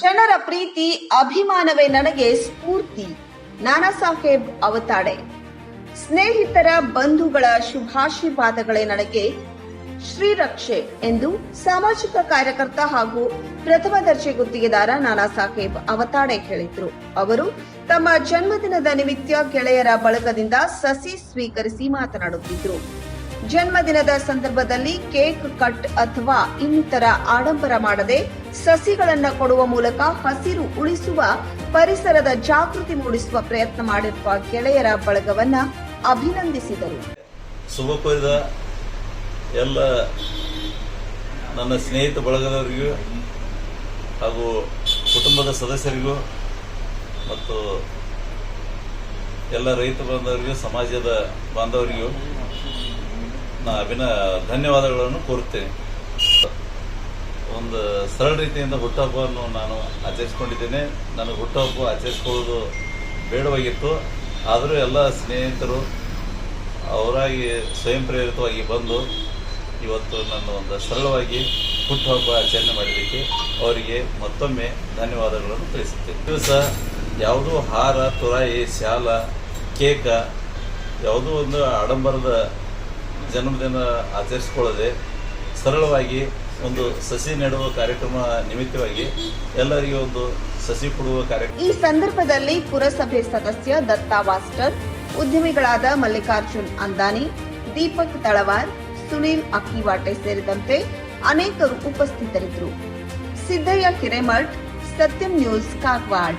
ಜನರ ಪ್ರೀತಿ, ಅಭಿಮಾನವೇ ನನಗೆ ಸ್ಫೂರ್ತಿ. ನಾನಾ ಸಾಹೇಬ್ ಅವತಾಡೆ. ಸ್ನೇಹಿತರ ಬಂಧುಗಳ ಶುಭಾಶೀರ್ವಾದಗಳೇ ನನಗೆ ಶ್ರೀರಕ್ಷೆ ಎಂದು ಸಾಮಾಜಿಕ ಕಾರ್ಯಕರ್ತ ಹಾಗೂ ಪ್ರಥಮ ದರ್ಜೆ ಗುತ್ತಿಗೆದಾರ ನಾನಾ ಸಾಹೇಬ್ ಅವತಾಡೆ ಹೇಳಿದ್ರು. ಅವರು ತಮ್ಮ ಜನ್ಮದಿನದ ನಿಮಿತ್ತ ಗೆಳೆಯರ ಬಳಗದಿಂದ ಸಸಿ ಸ್ವೀಕರಿಸಿ ಮಾತನಾಡುತ್ತಿದ್ರು. ಜನ್ಮದಿನದ ಸಂದರ್ಭದಲ್ಲಿ ಕೇಕ್ ಕಟ್ ಅಥವಾ ಇನ್ನಿತರ ಆಡಂಬರ ಮಾಡದೆ ಸಸಿಗಳನ್ನ ಕೊಡುವ ಮೂಲಕ ಹಸಿರು ಉಳಿಸುವ ಪರಿಸರದ ಜಾಗೃತಿ ಮೂಡಿಸುವ ಪ್ರಯತ್ನ ಮಾಡಿರುವ ಗೆಳೆಯರ ಬಳಗವನ್ನ ಅಭಿನಂದಿಸಿದರು. ಶುಭ ಎಲ್ಲ ನನ್ನ ಸ್ನೇಹಿತ ಬಳಗದವರಿಗೂ ಹಾಗೂ ಕುಟುಂಬದ ಸದಸ್ಯರಿಗೂ ಮತ್ತು ಎಲ್ಲ ರೈತ ಬಾಂಧವರಿಗೂ ಸಮಾಜದ ಬಾಂಧವರಿಗೂ ನಾ ಅಭಿನ, ಧನ್ಯವಾದಗಳನ್ನು ಕೋರುತ್ತೇನೆ. ಒಂದು ಸರಳ ರೀತಿಯಿಂದ ಹುಟ್ಟುಹಬ್ಬವನ್ನು ನಾನು ಆಚರಿಸ್ಕೊಂಡಿದ್ದೇನೆ. ನನಗೆ ಹುಟ್ಟುಹಬ್ಬ ಆಚರಿಸ್ಕೊಳ್ಳೋದು ಬೇಡವಾಗಿತ್ತು. ಆದರೂ ಎಲ್ಲ ಸ್ನೇಹಿತರು ಅವರಾಗಿ ಸ್ವಯಂ ಪ್ರೇರಿತವಾಗಿ ಬಂದು ಇವತ್ತು ನನ್ನ ಒಂದು ಸರಳವಾಗಿ ಹುಟ್ಟುಹಬ್ಬ ಆಚರಣೆ ಮಾಡಿದ್ದಕ್ಕೆ ಅವರಿಗೆ ಮತ್ತೊಮ್ಮೆ ಧನ್ಯವಾದಗಳನ್ನು ತಿಳಿಸುತ್ತೇನೆ. ದಿವಸ ಯಾವುದೋ ಹಾರ, ತುರಾಯಿ, ಶಾಲ, ಕೇಕ, ಯಾವುದೋ ಒಂದು ಆಡಂಬರದ ಜನ್ಮದಿನ ಆಚರಿಸ್ಕೊಳ್ಳದೆ ಸರಳವಾಗಿ ಒಂದು ಸಸಿ ನೆಡುವ ಕಾರ್ಯಕ್ರಮ ನಿಮಿತ್ತವಾಗಿ ಎಲ್ಲರಿಗೂ ಒಂದು ಸಸಿ ಕೊಡುವ ಕಾರ್ಯಕ್ರಮ. ಈ ಸಂದರ್ಭದಲ್ಲಿ ಪುರಸಭೆ ಸದಸ್ಯ ದತ್ತಾ ವಾಸ್ಟರ್ ಉದ್ಯಮಿಗಳಾದ ಮಲ್ಲಿಕಾರ್ಜುನ್ ಅಂದಾನಿ, ದೀಪಕ್ ತಳವಾರ್, ಸುನೀಲ್ ಅಕ್ಕಿವಾಟೆ ಸೇರಿದಂತೆ ಅನೇಕರು ಉಪಸ್ಥಿತರಿದ್ದರು. ಸಿದ್ದಯ್ಯ ಕಿರೇಮಠ್, ಸತ್ಯಂ ನ್ಯೂಸ್ ಕಾಗವಾಡ್